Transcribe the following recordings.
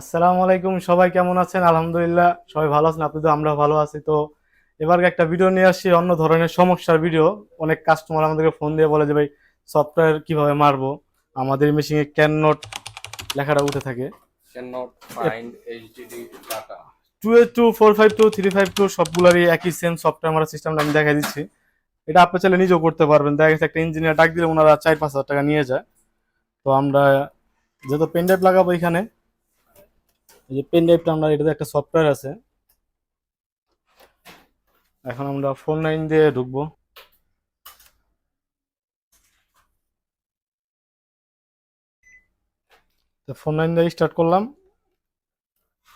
আসসালামু আলাইকুম সবাই কেমন আছেন? আলহামদুলিল্লাহ সবাই ভালো আছেন আপনি তো আমরা ভালো আছি। তো এবার একটা ভিডিও নিয়ে আসি অন্য ধরনের সমস্যার ভিডিও অনেক কাস্টমার আমাদেরকে ফোন দিয়ে বলে যে ভাই সফটওয়্যার কীভাবে মারবো? আমাদের মেশিনে ক্যান নোট লেখাটা উঠে থাকে. Two eight two four five two three five two সবগুলোরই একই সেম সফটওয়্যার মারা সিস্টেমটা আমি দেখাই দিচ্ছি। এটা আপনি চাইলে নিজেও করতে পারবেন। দেখা গেছে একটা ইঞ্জিনিয়ার ডাক দিলে ওনারা চার পাঁচ হাজার টাকা নিয়ে যায়। তো আমরা যেহেতু পেন ড্রাইভ লাগাবো এখানে এই যে পেন ড্রাইভটা আমরা, এটাতে একটা সফটওয়্যার আছে। এখন আমরা ফোন লাইন দিয়ে ঢুকবো। তো ফোন লাইন দিয়ে স্টার্ট করলাম।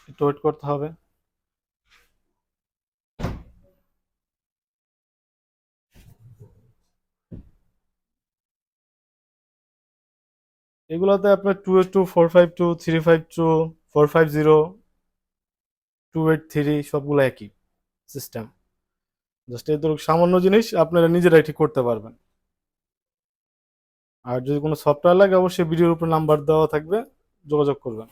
একটু ওয়েট করতে হবে। এগুলোতে আপনার two two four five two three five two four five zero two eight three সবগুলো একই সিস্টেম জাস্ট এই এত সামান্য জিনিস আপনারা নিজেরাই ঠিক করতে পারবেন। আর যদি কোনো সফটওয়্যার লাগে, অবশ্যই ভিডিওর উপর নাম্বার দেওয়া থাকবে, যোগাযোগ করবেন।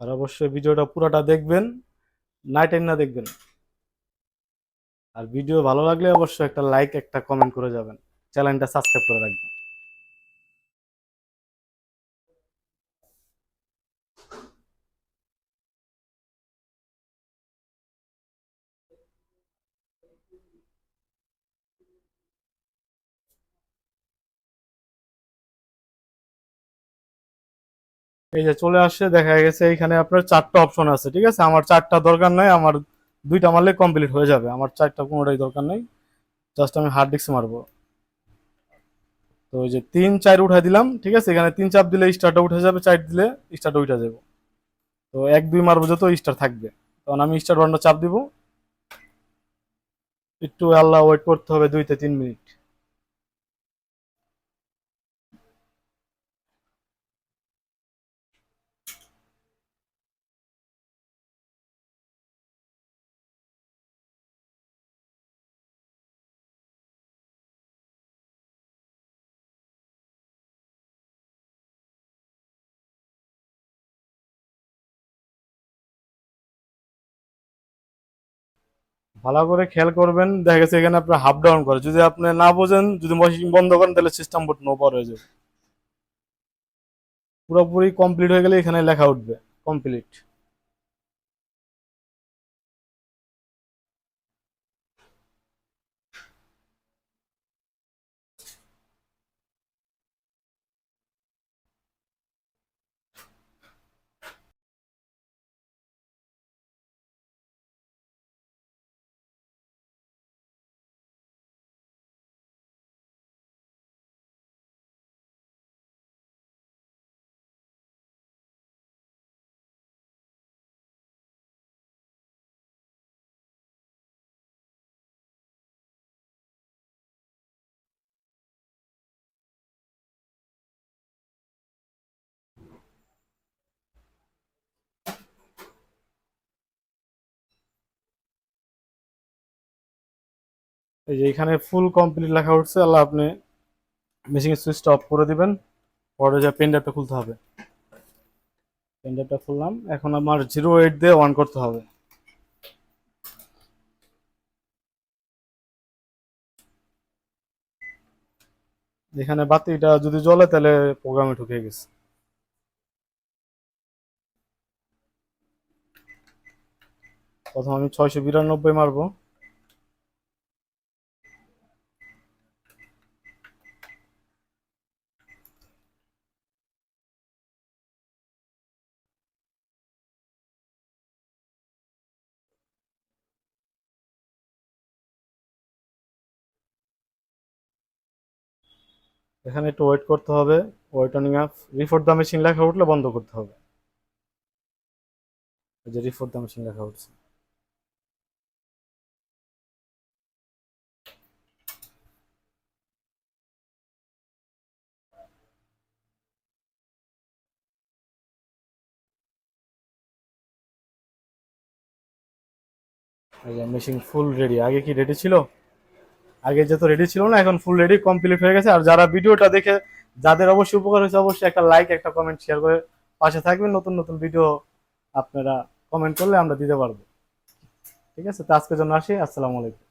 আর অবশ্যই ভিডিওটা পুরোটা দেখবেন। নাইট না দেখবেন। আর ভিডিও ভালো লাগলে অবশ্যই একটা লাইক একটা কমেন্ট করে যাবেন। চ্যানেলটা সাবস্ক্রাইব করে রাখবেন। এই যে চলে আসছে দেখা গেছে এখানে আপনার চারটা অপশন আছে, ঠিক আছে? আমার চারটা দরকার নাই, আমার দুইটা মারলে কমপ্লিট হয়ে যাবে। আমার চারটা কোনোটাই দরকার নাই। জাস্ট আমি হার্ড ডিস্ক মারবো। তো ওই যে তিন, চার উঠাই দিলাম, ঠিক আছে? এখানে তিন চাপ দিলে স্টারটা উঠে যাবে, চার দিলে স্টারটা উঠে যাবে। তো এক, দুই মারবো যত স্টার থাকবে। তখন আমি স্টার বাটনটা চাপ দিব। একটু আল্লাহ ওয়েট করতে হবে দুই থেকে তিন মিনিট। ভালো করে খেয়াল করবেন। দেখা গেছে এখানে আপনার হাফ ডাউন করে। যদি আপনি না বোঝেন, যদি মেশিন বন্ধ করেন, তাহলে সিস্টেম বোর্ড নো পাওয়ার হয়ে যাবে। পুরোপুরি কমপ্লিট হয়ে গেলে এখানে লেখা উঠবে। কমপ্লিট এই যে এখানে ফুল কমপ্লিট লেখা উঠছে, আল্লাহ আপনি মেশিনের সুইচটা অফ করে দিবেন। পরে যা পেন খুলতে হবে। পেন ড্রাইভটা খুললাম। এখন আমার জিরো এইট দিয়ে অন করতে হবে। এখানে বাতিটা যদি জ্বলে, তাহলে প্রোগ্রামে ঢুকে গেছে। প্রথম আমি ছয়শো বিরানব্বই মারবো। এখানে একটু ওয়েট করতে হবে ওয়েট অনিং আপ রিপোর্ট দ্য মেশিন লেখা উঠলে বন্ধ করতে হবে। যে রিপোর্ট দ্য মেশিন লেখা উঠছে। মেশিন ফুল রেডি আগে কি রেডি ছিল? আগে যে তো রেডি ছিল না, এখন ফুল রেডি কমপ্লিট হয়ে গেছে। আর যারা ভিডিওটা দেখে, যাদের অবশ্যই উপকার হয়েছে, অবশ্যই একটা লাইক একটা কমেন্ট শেয়ার করে পাশে থাকবেন। নতুন নতুন ভিডিও আপনারা কমেন্ট করলে আমরা দিতে পারব। ঠিক আছে? তো আজকের জন্য আসি। আসসালামু আলাইকুম।